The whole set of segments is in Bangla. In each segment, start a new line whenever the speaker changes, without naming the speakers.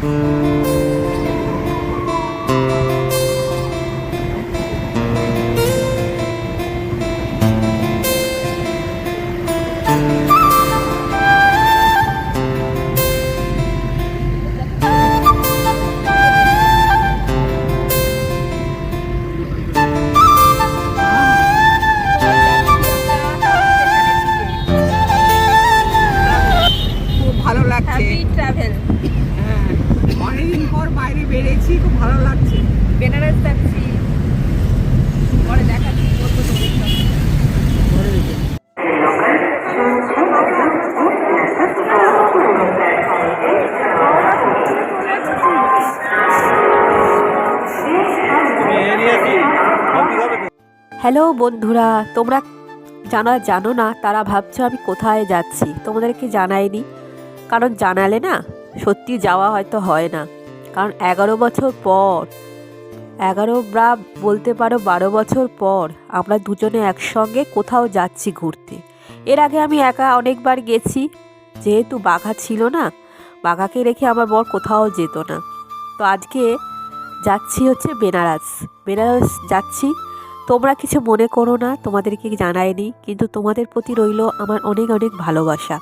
খুব বেরিয়েছি খুব ভালো লাগছে।
বেনারস যাচ্ছি। পরে দেখাচ্ছি বলব
হ্যালো বন্ধুরা তোমরা জানা জানো না তারা ভাবছ আমি কোথায় যাচ্ছি। তোমাদেরকে জানাইনি কারণ জানালে না সত্যি যাওয়া হয়তো হয় না। কারণ এগারো বছর পর, এগারো বা বলতে পারো বারো বছর পর আমরা দুজনে একসঙ্গে কোথাও যাচ্ছি ঘুরতে। এর আগে আমি একা অনেকবার গেছি, যেহেতু বাঘা ছিল না, বাঘাকে রেখে আমার বর কোথাও যেত না। তো আজকে যাচ্ছি হচ্ছে বেনারস। বেনারস যাচ্ছি। তোমরা কিছু মনে করো না, তোমাদেরকে জানায়নি কিন্তু তোমাদের প্রতি রইল আমার অনেক অনেক ভালোবাসা।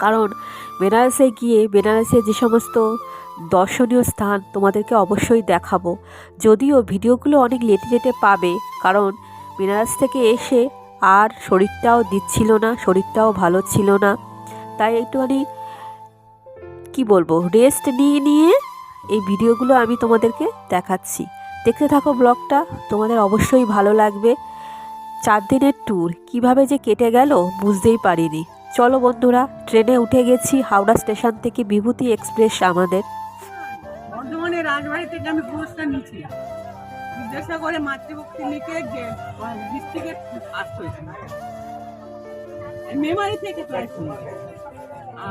কারণ বেনারসে গিয়ে বেনারসে যে সমস্ত দর্শনীয় স্থান তোমাদেরকে অবশ্যই দেখাবো। যদিও ভিডিওগুলো অনেক লেটে লেটে পাবে, কারণ বেনারস থেকে এসে আর শরীরটাও দিচ্ছিল না, শরীরটাও ভালো ছিল না। তাই একটুখানি কি বলব রেস্ট নিয়ে নিয়ে এই ভিডিওগুলো আমি তোমাদেরকে দেখাচ্ছি। দেখতে থাকো ব্লগটা, তোমাদের অবশ্যই ভালো লাগবে। চার দিনের ট্যুর কীভাবে যে কেটে গেল বুঝতেই পারিনি। চলো বন্ধুরা ট্রেনে উঠে গেছি হাওড়া স্টেশন থেকে বিভূতি এক্সপ্রেস আমাদের।
বর্ধমানের রাজবাড়ি থেকে আমি পুরস্কার নিয়েছিলাম জিজ্ঞাসা মাতৃভক্তি লিখে ডিস্ট্রিক্টের ফার্স্ট হয়েছিল মেমারি থেকে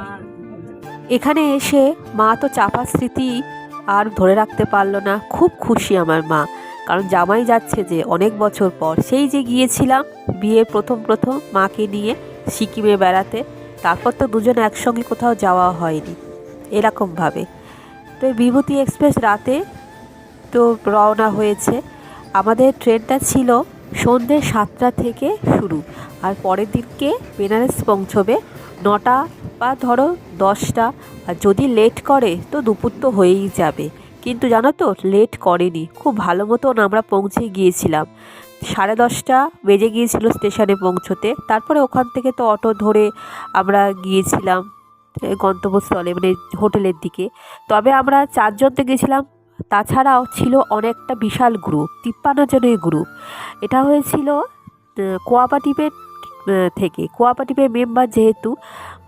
আর
এখানে এসে মা তো চাপা স্মৃতি আর ধরে রাখতে পারল না। খুব খুশি আমার মা কারণ জামাই যাচ্ছে যে অনেক বছর পর। সেই যে গিয়েছিলাম বিয়ে প্রথম প্রথম মাকে নিয়ে সিকিমে বেড়াতে, তারপর তো দুজন একসঙ্গে কোথাও যাওয়া হয়নি এরকমভাবে তো বিভূতি এক্সপ্রেস রাতে তো রওনা হয়েছে। আমাদের ট্রেনটা ছিল সন্ধ্যে সাতটা থেকে শুরু, আর পরের দিনকে বেনারস পৌঁছবে নটা বা ধরো দশটা, আর যদি লেট করে তো দুপুর তো হয়েই যাবে। কিন্তু জানো তো, লেট করেনি, খুব ভালো মতন আমরা পৌঁছে গিয়েছিলাম। সাড়ে দশটা বেজে গিয়েছিল স্টেশনে পৌঁছতে। তারপরে ওখান থেকে তো অটো ধরে আমরা গিয়েছিলাম গন্তব্যস্থলে মানে হোটেলের দিকে। তবে আমরা চারজন তো গেছিলাম। তাছাড়াও ছিল অনেকটা বিশাল গ্রুপ তিপ্পান্ন জনের গ্রুপ এটা হয়েছিল কোয়াপাটিপের থেকে। কোয়াপাটিপের মেম্বার যেহেতু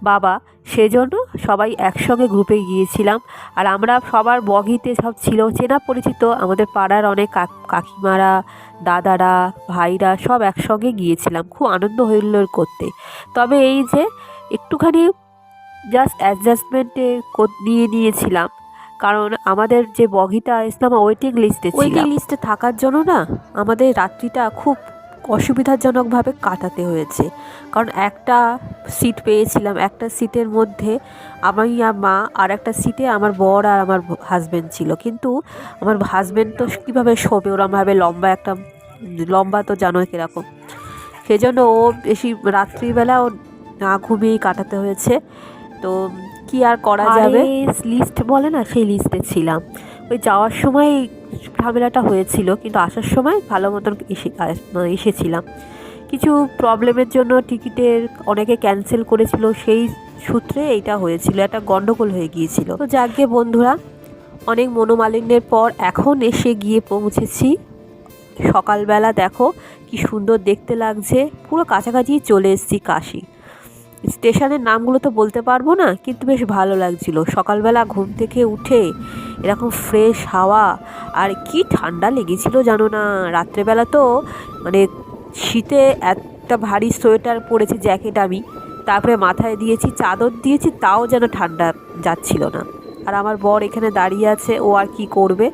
বাবা সেজন্য সবাই একসঙ্গে গ্রুপে গিয়েছিলাম। আর আমরা সবার বগিতে সব ছিল, চেনা পরিচিত আমাদের পাড়ার অনেক কাকিমারা, দাদারা, ভাইরা সব একসঙ্গে গিয়েছিলাম। খুব আনন্দ হইল করতে। তবে এই যে একটুখানি জাস্ট অ্যাডজাস্টমেন্টে নিয়ে নিয়েছিলাম। কারণ আমাদের যে বগিটা, ইসলাম ওয়েটিং লিস্টে ওয়েটিং লিস্টে থাকার জন্য না, আমাদের রাত্রিটা খুব অসুবিধাজনকভাবে কাটাতে হয়েছে। কারণ একটা সিট পেয়েছিলাম একটা সিটের মধ্যে আমি আর মা আর একটা সিটে আমার বর আর আমার হাজব্যান্ড ছিল। কিন্তু আমার হাজব্যান্ড তো কীভাবে শোবে? ওরমভাবে লম্বা একটা লম্বা তো জানোই কীরকম। সেজন্য ও বেশি রাত্রিবেলা ও না ঘুমিয়েই কাটাতে হয়েছে। তো কি আর করা যাবে? লিস্ট বলে না সেই লিস্টে ছিলাম। ওই যাওয়ার সময় ঝামেলাটা হয়েছিল, কিন্তু আসার সময় ভালো মতন এসে এসেছিলাম। কিছু প্রবলেমের জন্য টিকিটের অনেকে ক্যান্সেল করেছিল, সেই সূত্রে এইটা হয়েছিল, একটা গণ্ডগোল হয়ে গিয়েছিল। তো যাকে বন্ধুরা, অনেক মনোমালিন্যের পর এখন এসে গিয়ে পৌঁছেছি। সকালবেলা দেখো কি সুন্দর দেখতে লাগছে, পুরো কাছাকাছি চলে এসেছি কাশি। স্টেশনের নামগুলো তো বলতে পারব না, কিন্তু বেশ ভালো লাগছিল। সকালবেলা ঘুম থেকে উঠে এরকম ফ্রেশ হাওয়া, আর কি ঠান্ডা লেগেছিল জানো না? রাত্রেবেলা তো মানে শীতে একটা ভারী সোয়েটার পরেছি, জ্যাকেট আমি, তারপরে মাথায় দিয়েছি, চাদর দিয়েছি, তাও যেন ঠান্ডা যাচ্ছিল না। আর আমার বর এখানে দাঁড়িয়ে আছে, ও আর কি করবে?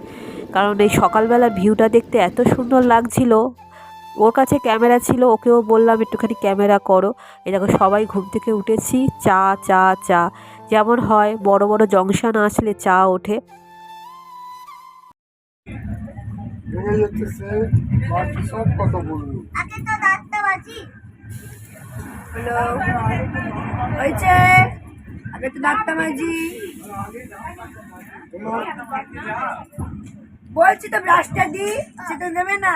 কারণ এই সকালবেলা ভিউটা দেখতে এত সুন্দর লাগছিল। ওর কাছে ক্যামেরা ছিল ওকেও বললাম একটুখানি ক্যামেরা করো। এই দেখো সবাই ঘুম থেকে উঠেছি চা চা চা। যেমন হয় বড় বড় জংশন আসলে চা ওঠে।
আগে তো ডাক্তার মাঝি বলছি তো ব্রাশটা দি সেটা দেবে না।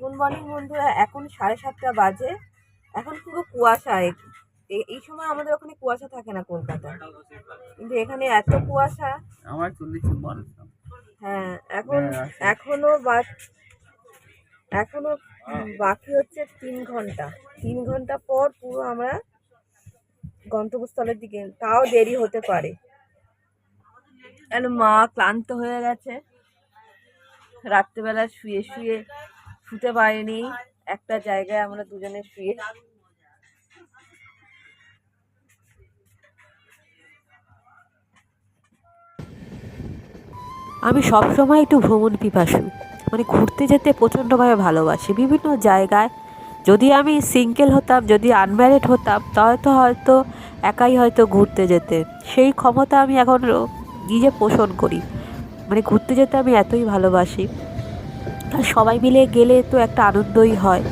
গুড মর্নিং বন্ধুরা এখন সাড়ে সাতটা বাজে। এখন পুরো কুয়াশা এই সময় আমাদের ওখানে কুয়াশা থাকে না কলকাতায় কিন্তু এখানে এত কুয়াশা।
আমার চল্লিশে বয়স
হ্যাঁ এখন এখনও বা এখনও বাকি হচ্ছে তিন ঘণ্টা। তিন ঘণ্টা পর পুরো আমরা গন্তব্যস্থলের দিকে তাও দেরি হতে পারে। কেন মা ক্লান্ত হয়ে গেছে? রাত্রেবেলা শুয়ে শুয়ে শুতে পারিনি। একটা জায়গায় আমরা দুজনে শুয়ে।
আমি সবসময় একটু ভ্রমণ পিপাসু। মানে ঘুরতে যেতে প্রচণ্ডভাবে ভালোবাসি। বিভিন্ন জায়গায় যদি আমি সিঙ্গেল হতাম, যদি আনম্যারিড হতাম, তাহলে তো হয়তো একাই হয়তো ঘুরতে যেতে। সেই ক্ষমতা আমি এখন নিজে পোষণ করি। মানে ঘুরতে যেতে আমি এতই ভালোবাসি। সবাই মিলে গেলে তো একটা আনন্দই হয়।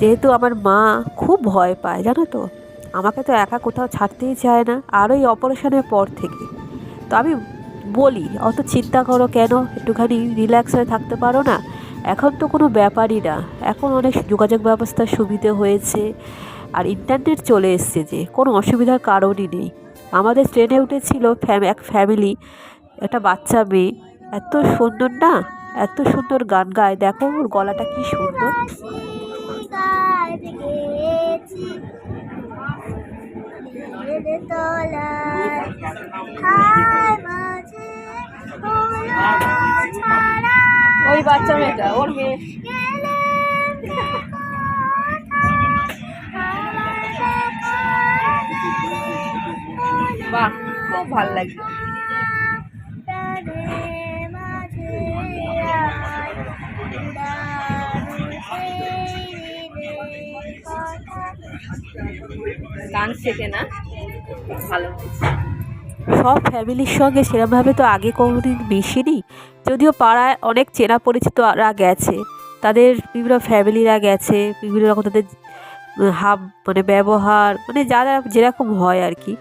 যেহেতু আমার মা খুব ভয় পায়, জানো তো? আমাকে তো একা কোথাও ছাড়তেই চায় না, আর ওই অপারেশনের পর থেকে। তো আমি বলি, অত চিন্তা করো কেন? একটুখানি রিল্যাক্স হয়ে থাকতে পারো না? এখন তো কোনো ব্যাপারই না। এখন অনেক যোগাযোগ ব্যবস্থার সুবিধে হয়েছে, আর ইন্টারনেট চলে এসছে যে, কোনো অসুবিধার কারণই নেই। আমাদের ট্রেনে উঠেছিল ফ্যাম, এক ফ্যামিলি একটা বাচ্চা মেয়ে। এত সুন্দর না? এত সুন্দর গান গায়। দেখো ওর গলাটা কি সুন্দর।
ওই বাচ্চা মেয়েটা, ওর মেয়ে। বাহ, খুব ভালো লাগছে গান শেখে না? ভালো।
সব ফ্যামিলির সঙ্গে সেরমভাবে তো আগে কোনোদিন মিশিনি। যদিও পাড়ায় অনেক চেনা পরিচিতরা গেছে। তাদের বিভিন্ন ফ্যামিলিরা গেছে, বিভিন্ন রকম তাদের হাব মানে ব্যবহার মানে যারা যেরকম হয় আর কি।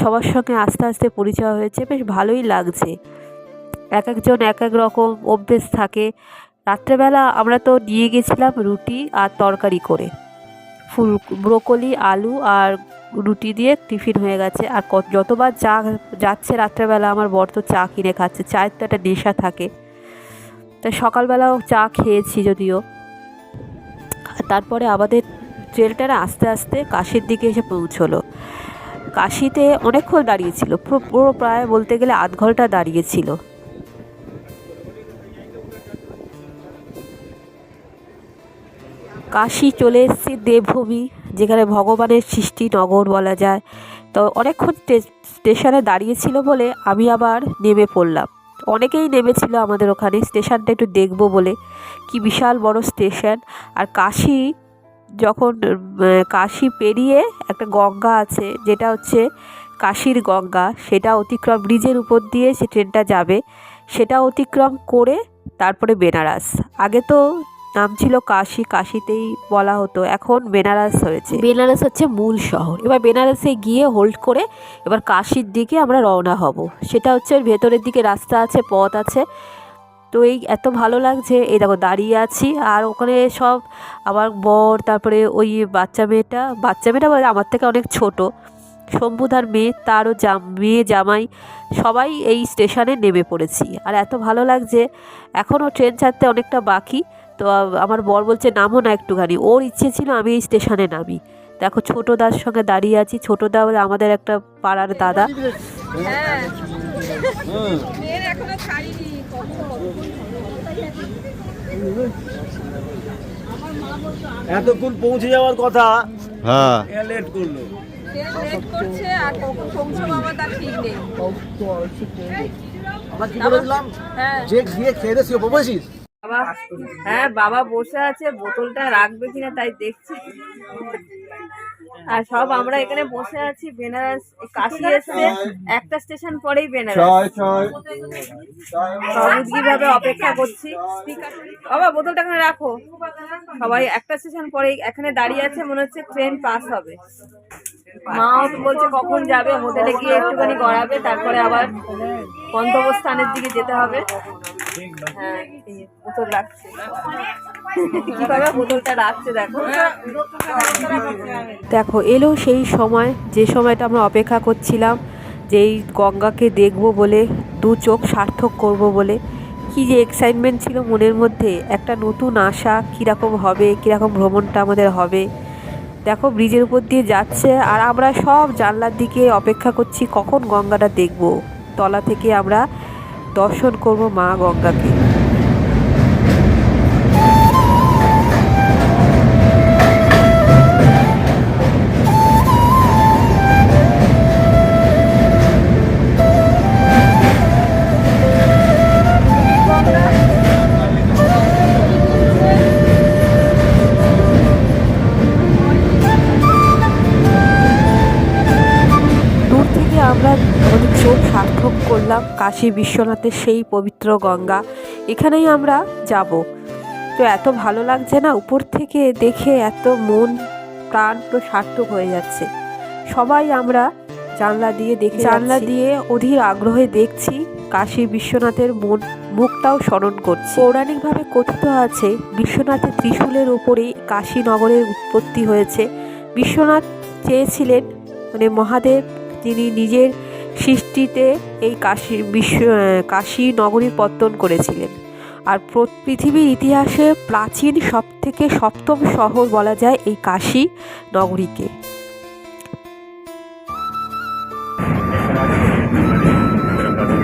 সবার সঙ্গে আস্তে আস্তে পরিচয় হয়েছে, বেশ ভালোই লাগছে। এক একজন এক এক রকম অভ্যেস থাকে। রাত্রেবেলা আমরা তো নিয়ে গেছিলাম রুটি আর তরকারি করে। ফুল, ব্রোকলি, আলু আর রুটি দিয়ে টিফিন হয়ে গেছে। আর যতবার চা যাচ্ছে রাত্রেবেলা, আমার বর তো চা কিনে খাচ্ছে। চায়ের তো একটা নেশা থাকে। তাই সকালবেলাও চা খেয়েছি যদিও। তারপরে আমাদের ট্রেনটা আস্তে আস্তে কাশির দিকে এসে পৌঁছলো। কাশিতে অনেকক্ষণ দাঁড়িয়েছিল। পুরো প্রায় বলতে গেলে আধ ঘণ্টা দাঁড়িয়েছিল। কাশি চলে এসেছি দেবভূমি, যেখানে ভগবানের সৃষ্টি নগর বলা যায়। তো অনেকক্ষণ স্টে- স্টেশনে দাঁড়িয়েছিল বলে আমি আবার নেমে পড়লাম। অনেকেই নেমেছিল আমাদের ওখানে, স্টেশনটা একটু দেখব বলে। কি বিশাল বড় স্টেশন। আর কাশি যখন কাশি পেরিয়ে একটা গঙ্গা আছে, যেটা হচ্ছে কাশির গঙ্গা, সেটা অতিক্রম ব্রিজের উপর দিয়ে সে ট্রেনটা যাবে। সেটা অতিক্রম করে তারপরে বেনারস। আগে তো নাম ছিল কাশি, কাশিতেই বলা হতো। এখন বেনারস হয়েছে। বেনারস হচ্ছে মূল শহর। এবার বেনারসে গিয়ে হোল্ড করে এবার কাশির দিকে আমরা রওনা হব। সেটা হচ্ছে ভেতরের দিকে রাস্তা আছে, পথ আছে। তো এই এত ভালো লাগছে। এই দেখো দাঁড়িয়ে আছি। আর ওখানে সব আমার বর, তারপরে ওই বাচ্চা মেয়েটা বাচ্চা মেয়েটা বলে আমার থেকে অনেক ছোট। শম্ভুধার মেয়ে, তারও জাম, মেয়ে জামাই, সবাই এই স্টেশনে নেমে পড়েছি। আর এত ভালো লাগছে। এখনও ট্রেন ছাড়তে অনেকটা বাকি। তো আমার বর বলছে নামো না একটুখানি। ওর ইচ্ছে ছিল আমি এই স্টেশনে নামি। দেখো ছোটো দার সঙ্গে দাঁড়িয়ে আছি। ছোটো দা বলে আমাদের একটা পাড়ার দাদা।
হ্যাঁ মেয়ের এখনও ছাড়িনি
এতক্ষণ পৌঁছে যাওয়ার কথা।
হ্যাঁ।
লেট করল।
লেট করছে আর কখন পৌঁছাবো আমার তার ঠিক নেই
আমরা কি বলেছিলাম
হ্যাঁ।
যে গিয়ে খেয়ে বসিস
বাবা হ্যাঁ বাবা বসে আছে বোতলটা রাখবে কিনা তাই দেখছি। আর সব আমরা এখানে বসে আছি বেনারস কাশি এসছে একটা স্টেশন পরেই বেনারস। ভাবে অপেক্ষা করছি। বাবা বোতলটা এখানে রাখো। সবাই একটা স্টেশন পরেই এখানে দাঁড়িয়ে আছে মনে হচ্ছে ট্রেন পাস হবে। মাও তো বলছে কখন যাবে হোটেলে গিয়ে একটুখানি গড়াবে তারপরে আবার গন্তব্যস্থানের দিকে যেতে হবে। হ্যাঁ দেখো।
এলো সেই সময়, যে সময়টা আমরা অপেক্ষা করছিলাম, যে এই গঙ্গাকে দেখব বলে, দু চোখ সার্থক করব বলে। কি যে এক্সাইটমেন্ট ছিল মনের মধ্যে, একটা নতুন আশা কীরকম হবে, কীরকম ভ্রমণটা আমাদের হবে। দেখো, ব্রিজের উপর দিয়ে যাচ্ছে, আর আমরা সব জানলার দিকে অপেক্ষা করছি, কখন গঙ্গাটা দেখব? তলা থেকে আমরা দর্শন করব মা গঙ্গাকে। কাশী বিশ্বনাথের সেই পবিত্র গঙ্গা এখানেই আমরা যাব। তো এত ভালো লাগছে না উপর থেকে দেখে এত মন প্রাণ তো সার্থক হয়ে যাচ্ছে। সবাই আমরা জানলা দিয়ে দেখে জানলা দিয়ে অধীর আগ্রহে দেখছি কাশী বিশ্বনাথের মন মুখটাও স্মরণ করছি। পৌরাণিকভাবে কথিত আছে বিশ্বনাথের ত্রিশূলের ওপরেই কাশী নগরের উৎপত্তি হয়েছে। বিশ্বনাথ চেয়েছিলেন মানে মহাদেব তিনি নিজের সৃষ্টিতে এই কাশী বিশ্ব কাশী নগরীর পত্তন করেছিলেন। আর পৃথিবীর ইতিহাসে প্রাচীন সব থেকে সপ্তম শহর বলা যায় এই কাশী নগরীকে।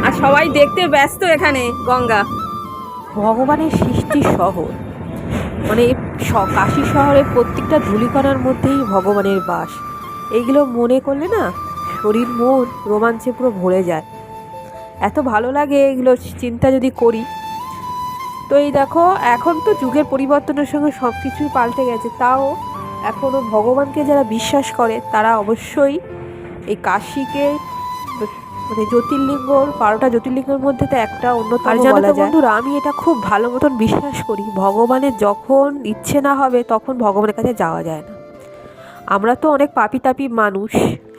আর সবাই দেখতে ব্যস্ত এখানে, গঙ্গা।
ভগবানের সৃষ্টি শহর। মানে কাশী শহরের প্রত্যেকটা ধূলিকণার মধ্যেই ভগবানের বাস। এইগুলো মনে করলে না শরীর মন রোমাঞ্চে পুরো ভরে যায়। এত ভালো লাগে এগুলো চিন্তা যদি করি। তো এই দেখো এখন তো যুগের পরিবর্তনের সঙ্গে সব কিছুই পাল্টে গেছে। তাও এখনও ভগবানকে যারা বিশ্বাস করে তারা অবশ্যই এই কাশিকে মানে জ্যোতির্লিঙ্গর বারোটা জ্যোতির্লিঙ্গের মধ্যে তো একটা অন্যতম
আর জানো তো
বন্ধুরা আমি এটা খুব ভালো মতন বিশ্বাস করি। ভগবানের যখন ইচ্ছে না হবে তখন ভগবানের কাছে যাওয়া যায় না। আমরা তো অনেক পাপি তাপি মানুষ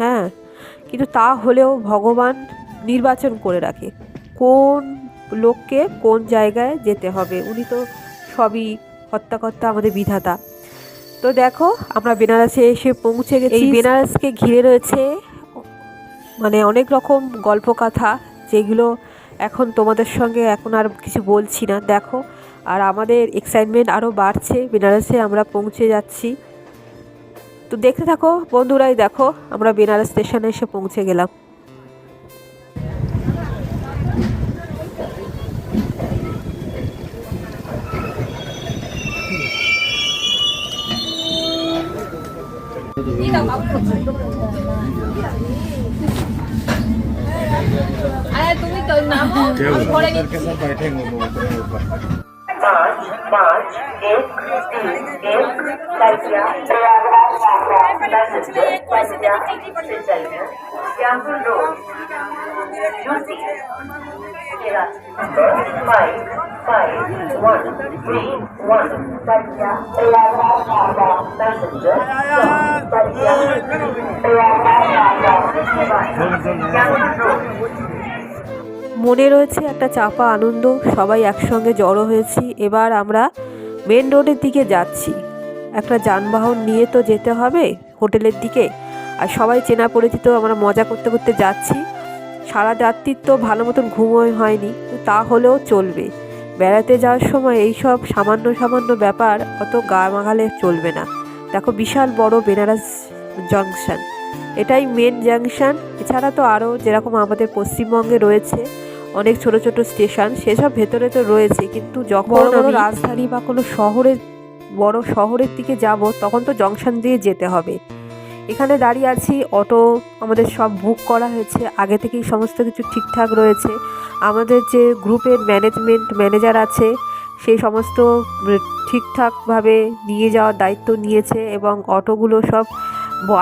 হ্যাঁ? কিন্তু তা হলেও ভগবান নির্বাচন করে রাখে। কোন লোককে কোন জায়গায় যেতে হবে? উনি তো সবই হত্যাকর্তা আমাদের বিধাতা। তো দেখো আমরা বেনারসে এসে পৌঁছে গেছি। এই বেনারসকে ঘিরে রয়েছে মানে অনেক রকম গল্পকথা যেগুলো এখন তোমাদের সঙ্গে এখন আর কিছু বলছি না। দেখো আর আমাদের এক্সাইটমেন্ট আরও বাড়ছে। বেনারসে আমরা পৌঁছে যাচ্ছি। তো দেখতে থাকো, বন্ধুরাই দেখো, আমরা বেনারস স্টেশনে এসে পৌঁছে গেলাম।
পাঁচ পাঁচ, এক, তিন, এক
মনে রয়েছে একটা চাপা আনন্দ, সবাই একসঙ্গে জড়ো হয়েছি। এবার আমরা মেন রোডের দিকে যাচ্ছি। একটা যানবাহন নিয়ে তো যেতে হবে হোটেলের দিকে। আর সবাই চেনা পরিচিত আমরা মজা করতে করতে যাচ্ছি। সারা রাত্রির তো ভালো মতন ঘুমোয় হয়নি তো হলেও চলবে। বেড়াতে যাওয়ার সময় এই সব সামান্য সামান্য ব্যাপার অত গা মাগালে চলবে না। দেখো বিশাল বড় বেনারস জংশন। এটাই মেন জাংশন। এছাড়া তো আরও যেরকম আমাদের পশ্চিমবঙ্গে রয়েছে অনেক ছোট ছোট স্টেশন সেসব ভেতরে তো রয়েছে। কিন্তু যখন
বড়
রাজধানী বা কোনো শহরের বড় শহরের দিকে যাব, তখন তো জংশন দিয়ে যেতে হবে। এখানে দাঁড়িয়ে আছি, অটো, আমাদের সব বুক করা হয়েছে, আগে থেকেই সমস্ত কিছু ঠিকঠাক রয়েছে। আমাদের যে গ্রুপের ম্যানেজমেন্ট ম্যানেজার আছে, সেই সমস্ত ঠিকঠাকভাবে নিয়ে যাওয়ার দায়িত্ব নিয়েছে এবং অটোগুলো সব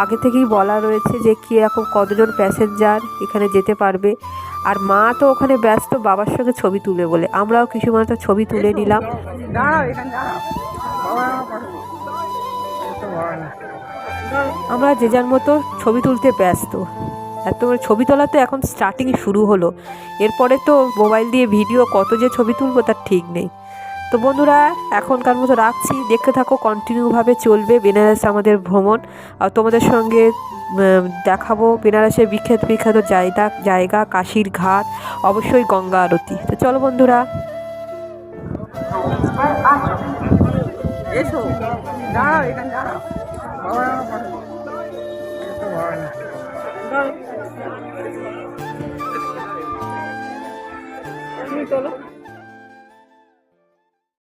আগে থেকেই বলা রয়েছে যে কীরকম কতজন প্যাসেঞ্জার এখানে যেতে পারবে। আর মা তো ওখানে ব্যস্ত, বাবার সঙ্গে ছবি তুলে বলে। আমরাও কিছু মাত্র ছবি তুলে নিলাম।
দাঁড়াও, এখানে দাঁড়াও। আমার
যে যার মতো ছবি তুলতে ব্যস্ত। এত ছবি তোলা তো এখন স্টার্টিং শুরু হলো। এরপরে তো মোবাইল দিয়ে ভিডিও কত যে ছবি তুলবো তার ঠিক নেই। তো বন্ধুরা, এখনকার মতো রাখছি। দেখতে থাকো কন্টিনিউভাবে চলবে বেনারস আমাদের ভ্রমণ। আর তোমাদের সঙ্গে দেখাবো বেনারসের বিখ্যাত বিখ্যাত জায়গা জায়গা, কাশির ঘাট, অবশ্যই গঙ্গা আরতি। তো চলো বন্ধুরা।
এসো। দাঁড়াও এখানে দাঁড়াও।
চলো।